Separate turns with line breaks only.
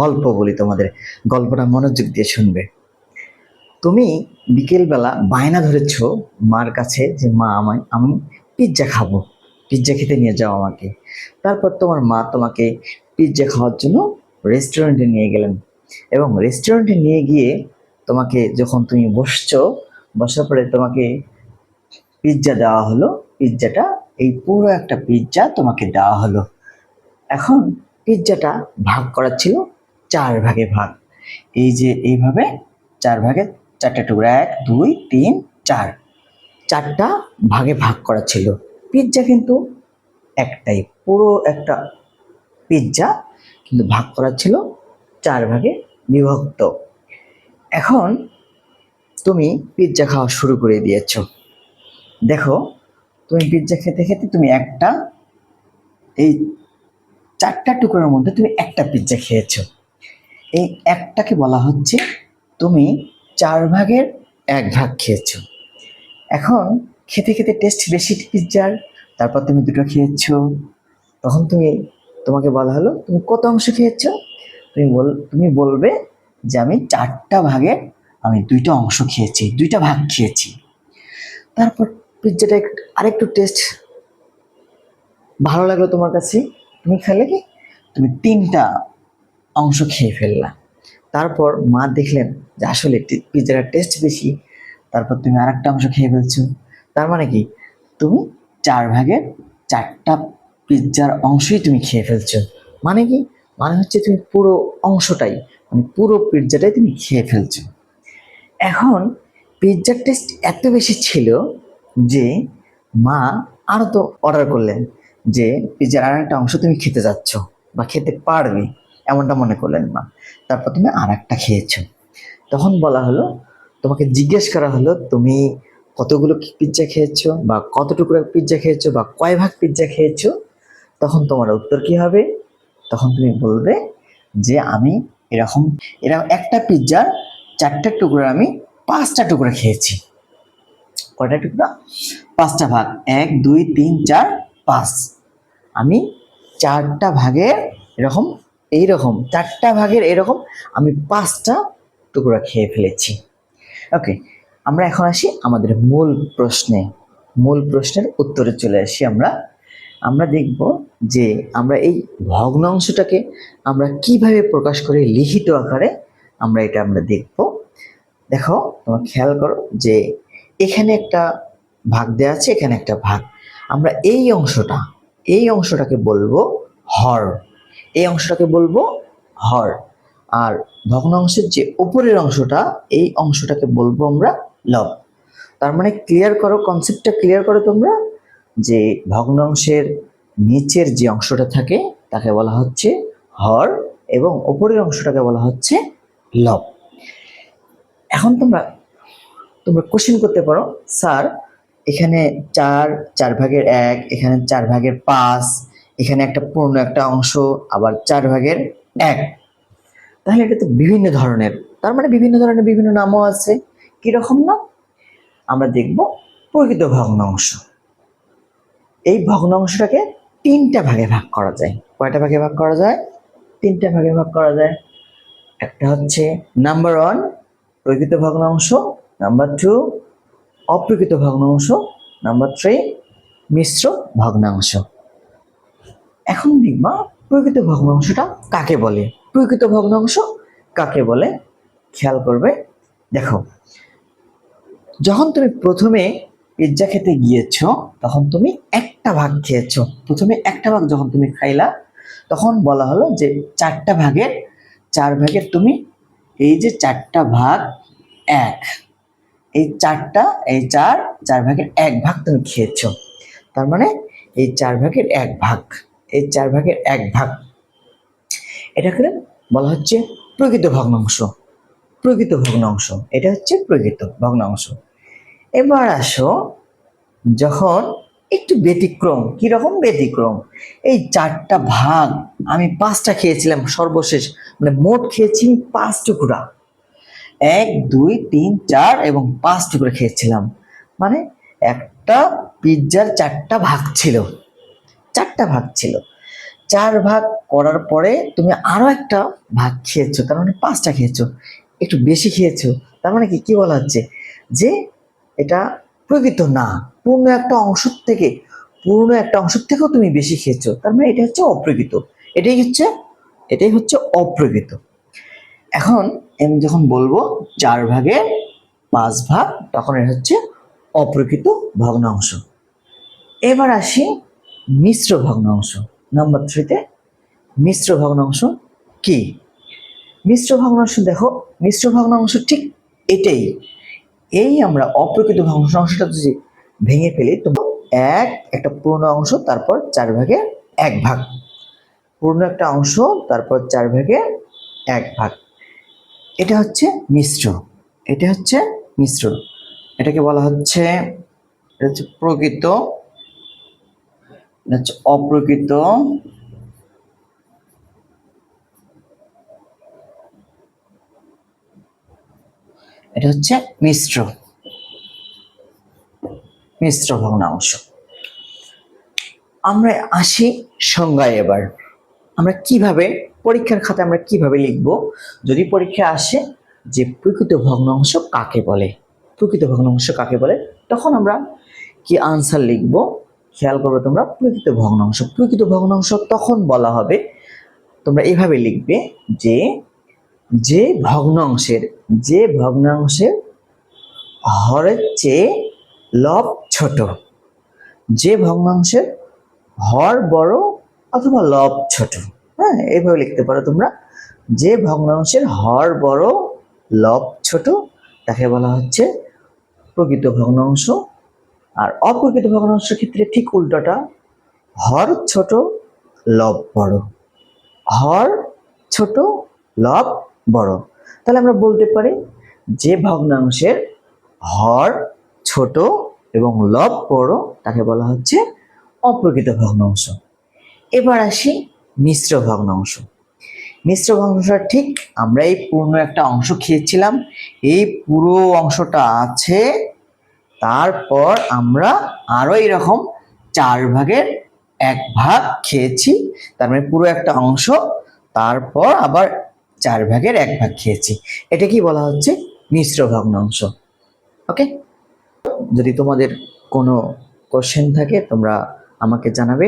গল্প বলি তোমাদের। গল্পটা মনোযোগ দিয়ে শুনবে। তুমি বিকেলবেলা বায়না ধরেছ মার কাছে যে, মা, আমায়, আমি পিৎজা খাব। পিৎজা খেতে নিয়ে যাও আমাকে। তারপর তোমার মা তোমাকে পিৎজা খাওয়ার জন্য রেস্টুরেন্টে নিয়ে গেলেন। এবং রেস্টুরেন্টে নিয়ে গিয়ে তোমাকে যখন তুমি বসছো, বসার পরে তোমাকে পিৎজা দেওয়া হলো। পিৎজাটা এই পুরো একটা পিৎজা তোমাকে দেওয়া হলো। এখন পিৎজাটা ভাগ করা ছিল চার ভাগে ভাগ। এই যে এইভাবে চার ভাগে চারটা টুকরা, এক, দুই, তিন, চার। চারটা ভাগে ভাগ করা ছিল। পিৎজা কিন্তু একটাই, পুরো একটা পিৎজা কিন্তু ভাগ করা ছিল চার ভাগে বিভক্ত। এখন তুমি পিৎজা খাওয়া শুরু করে দিয়েছ। দেখো, তুমি পিৎজা খেতে খেতে তুমি একটা, এই চারটা টুকরোর মধ্যে তুমি একটা পিৎজা খেয়েছো। এই একটাকে বলা হচ্ছে তুমি চার ভাগের এক ভাগ খেয়েছো। এখন খেতে খেতে টেস্ট বেশি পিৎজার তারপর তুমি দুটো খেয়েছো। তখন তুমি, তোমাকে বলা হলো, তুমি কত অংশ খেয়েছো? তুমি বল, তুমি বলবে যে আমি চারটা ভাগের আমি দুইটা অংশ খেয়েছি, দুইটা ভাগ খেয়েছি। তারপর পিৎজাটা আরেকটু টেস্ট ভালো লাগল তোমার কাছে। তুমি খেলে কি? তুমি তিনটা অংশ খেয়ে ফেললা তারপর মা দেখলেন যে আসলে পিৎজার টেস্ট বেশি। তারপর তুমি আর একটা অংশ খেয়ে ফেলছো। তার মানে কি? তুমি চার ভাগের চারটা পিৎজার অংশই তুমি খেয়ে ফেলছো। মানে কি? মানে হচ্ছে তুমি পুরো অংশটাই মানে পুরো পিৎজাটাই তুমি খেয়ে ফেলছো। এখন পিৎজার টেস্ট এত বেশি ছিল যে মা আরও তো অর্ডার করলেন যে পিৎজার আর একটা অংশ তুমি খেতে যাচ্ছ বা খেতে পারবে। এমনটা মনে করলেন মা তারপর তুমি আর একটা খেয়েছো। তখন বলা হলো, তোমাকে জিজ্ঞেস করা হলো, তুমি কতগুলো পিৎজা খেয়েছো বা কত টুকরো পিৎজা খেয়েছো বা কয় ভাগ পিৎজা খেয়েছো? তখন তোমার উত্তর কি হবে? তখন তুমি বলবে যে আমি এরকম এরকম একটা পিৎজার চারটা টুকরো আমি পাঁচটা টুকরো খেয়েছি। কয়টা টুকরা? পাঁচটা ভাগ। এক, দুই, তিন, চার, পাঁচ। আমি চারটা ভাগের এরকম এইরকম, চারটা ভাগের এরকম আমি পাঁচটা টুকরা খেয়ে ফেলেছি। ওকে আমরা এখন আসি আমাদের মূল প্রশ্নে। মূল প্রশ্নের উত্তরে চলে আসি আমরা। আমরা দেখব যে আমরা এই ভগ্নাংশটাকে আমরা কীভাবে প্রকাশ করে লিখিত আকারে, আমরা এটা আমরা দেখব। দেখো, তোমরা খেয়াল করো যে এখানে একটা ভাগ দেওয়া আছে, এখানে একটা ভাগ। আমরা এই অংশটা, এই অংশটাকে বলব হর। এই অংশটাকে বলব হর। আর ভগ্নাংশের যে উপরের অংশটা, এই অংশটাকে বলব আমরা লব। তার মানে ক্লিয়ার করো কনসেপ্টটা ক্লিয়ার করো তোমরা যে ভগ্নাংশের নিচের যে অংশটা থাকে, তাকে বলা হচ্ছে হর এবং উপরের অংশটাকে বলা হচ্ছে লব। এখন তোমরা তোমরা কোশ্চেন করতে পারো, স্যার, এখানে চার চার ভাগের এক, এখানে চার ভাগের পাঁচ এখানে একটা পূর্ণ একটা অংশ, আবার চার ভাগের এক। তাহলে এটা তো বিভিন্ন ধরনের, তার মানে বিভিন্ন ধরনের বিভিন্ন নামও আছে। কীরকম নাম আমরা দেখব প্রকৃত ভগ্নাংশ। এই ভগ্নাংশটাকে তিনটা ভাগে ভাগ করা যায়। কয়টা ভাগে ভাগ করা যায়? তিনটা ভাগে ভাগ করা যায়। একটা হচ্ছে নাম্বার ওয়ান প্রকৃত ভগ্নাংশ নাম্বার টু অপ্রকৃত ভগ্নাংশ নাম্বার থ্রি মিশ্র ভগ্নাংশ। এখন দেখবা প্রকৃত ভগ্নাংশটা কাকে বলে? প্রকৃত ভগ্নাংশ কাকে বলে? খেয়াল করবে। দেখো, যখন তুমি প্রথমে পিৎজা খেতে গিয়েছো, তখন তুমি একটা ভাগ খেয়েছো। প্রথমে একটা ভাগ যখন তুমি খাইলা, তখন বলা হলো যে চারটা ভাগের, চার ভাগের তুমি এই যে চারটা ভাগ এক। এই চারটা, এই চার চার ভাগের এক ভাগ তুমি খেয়েছো। তার মানে এই চার ভাগের এক ভাগ। এই চার ভাগের এক ভাগ। এটাকে বলা হচ্ছে প্রকৃত ভগ্নাংশ। প্রকৃত ভগ্নাংশ। এটা হচ্ছে প্রকৃত ভগ্নাংশ। এবার আসো, যখন একটু ব্যতিক্রম, কীরকম ব্যতিক্রম? এই চারটা ভাগ আমি পাঁচটা খেয়েছিলাম সর্বশেষ মানে মোট খেয়েছি পাঁচ টুকরা। এক, দুই, তিন, চার এবং পাঁচ টুকরা খেয়েছিলাম। মানে একটা, পিৎজার চারটা ভাগ ছিল। চারটা ভাগ ছিল। চার ভাগ করার পরে তুমি আরও একটা ভাগ খেয়েছো, তার মানে পাঁচটা খেয়েছো। একটু বেশি খেয়েছো, তার মানে কি কি বলা হচ্ছে? যে এটা প্রকৃত না, পূর্ণ একটা অংশ থেকে, পূর্ণ একটা অংশ থেকেও তুমি বেশি খেয়েছো, তার মানে এটা হচ্ছে অপ্রকৃত। এটাই হচ্ছে এটাই হচ্ছে অপ্রকৃত। এখন আমি যখন বলব চার ভাগে পাঁচ ভাগ, তখন এটা হচ্ছে অপ্রকৃত ভগ্নাংশ। এবার আসি মিশ্র ভগ্নাংশ নাম্বার থ্রিতে মিশ্র ভগ্নাংশ কি? মিশ্র ভগ্নাংশ দেখো, মিশ্র ভগ্নাংশ ঠিক এটাই। এই আমরা অপ্রকৃত ভগ্নাংশটা যদি ভেঙে ফেলি, তো এক, একটা পূর্ণ অংশ, তারপর চার ভাগে এক ভাগ। পূর্ণ একটা অংশ, তারপর চার ভাগে এক ভাগ। এটা হচ্ছে মিশ্র। এটা হচ্ছে মিশ্র। এটাকে বলা হচ্ছে, এটা হচ্ছে প্রকৃত হচ্ছে অপ্রকৃত এটা হচ্ছে মিশ্র মিশ্র ভগ্নাংশ। আমরা আসি সংজ্ঞায় এবার। আমরা কীভাবে, পরীক্ষার খাতায় আমরা কীভাবে লিখব? যদি পরীক্ষা আসে যে প্রকৃত ভগ্নাংশ কাকে বলে, প্রকৃত ভগ্নাংশ কাকে বলে, তখন আমরা কি আনসার লিখব? খেয়াল করবে তোমরা, প্রকৃত ভগ্নাংশ। প্রকৃত ভগ্নাংশ তখন বলা হবে, তোমরা এইভাবে লিখবে যে যে ভগ্নাংশের যে ভগ্নাংশের হরের চেয়ে লব ছোট, যে ভগ্নাংশের হর বড় অথবা লব ছোট। হ্যাঁ এইভাবে লিখতে পারো তোমরা, যে ভগ্নাংশের হর বড়, লব ছোট, তাকে বলা হচ্ছে প্রকৃত ভগ্নাংশ। আর অপ্রকৃত ভগ্নাংশের ক্ষেত্রে ঠিক উল্টোটা। হর ছোট লব বড়। হর ছোট লব বড়। তাহলে আমরা বলতে পারি যে ভগ্নাংশের হর ছোট এবং লব বড়, তাকে বলা হচ্ছে অপ্রকৃত ভগ্নাংশ। এবার আসি মিশ্র ভগ্নাংশ। মিশ্র ভগ্নাংশটা ঠিক আমরা এই পূর্ণ একটা অংশ খেয়েছিলাম। এই পুরো অংশটা আছে তারপর আমরা আরও এরকম চার ভাগের এক ভাগ খেয়েছি, তার মানে পুরো একটা অংশ, তারপর আবার চার ভাগের এক ভাগ খেয়েছি। এটা কি বলা হচ্ছে? মিশ্র ভগ্নাংশ ওকে যদি তোমাদের কোনো কোশ্চেন থাকে, তোমরা আমাকে জানাবে।